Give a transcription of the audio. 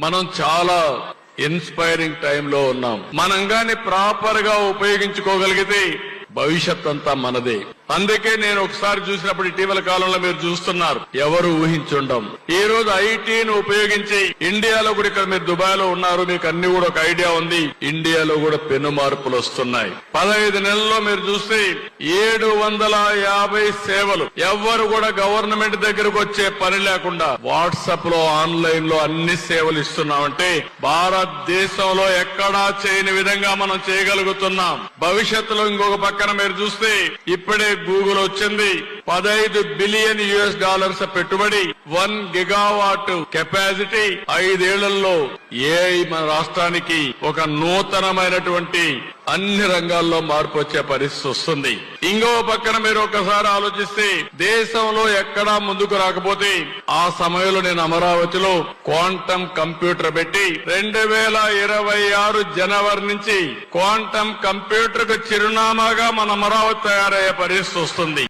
మనం చాలా ఇన్స్పైరింగ్ టైంలో ఉన్నాం. మనం గాని ప్రాపర్గా ఉపయోగించుకోగలిగితే భవిష్యత్ అంతా మనదే. అందుకే నేను ఒకసారి చూసినప్పుడు ఇటీవల కాలంలో మీరు చూస్తున్నారు. ఎవరు ఊహించుండం ఈ రోజు ఐటీని ఉపయోగించి ఇండియాలో కూడా ఇక్కడ మీరు దుబాయ్లో ఉన్నారు మీకు అన్ని కూడా ఒక ఐడియా ఉంది. ఇండియాలో కూడా పెను మార్పులు వస్తున్నాయి. పదహైదు నెలల్లో మీరు చూస్తే ఏడు వందల యాభై సేవలు. ఎవ్వరు కూడా గవర్నమెంట్ దగ్గరకు వచ్చే పని లేకుండా వాట్సాప్లో ఆన్లైన్లో అన్ని సేవలు ఇస్తున్నామంటే భారతదేశంలో ఎక్కడా చేయని విధంగా మనం చేయగలుగుతున్నాం. భవిష్యత్తులో ఇంకొక పక్కన మీరు చూస్తే ఇప్పుడే భూగులు వచ్చింది. పదహైదు బిలియన్ యుఎస్ డాలర్స్ పెట్టుబడి వన్ గిగావాట్ కెపాసిటీ. ఐదేళ్ళలో ఏఐ మన రాష్ట్రానికి ఒక నూతనమైనటువంటి అన్ని రంగాల్లో మార్పు వచ్చే పరిస్థితి వస్తుంది. ఇంకో పక్కన మీరు ఒకసారి ఆలోచిస్తే దేశంలో ఎక్కడా ముందుకు రాకపోతే ఆ సమయంలో నేను అమరావతిలో క్వాంటమ్ కంప్యూటర్ పెట్టి రెండు వేల ఇరవై ఆరు జనవరి నుంచి క్వాంటమ్ కంప్యూటర్కు చిరునామాగా మన అమరావతి తయారయ్యే పరిస్థితి వస్తుంది.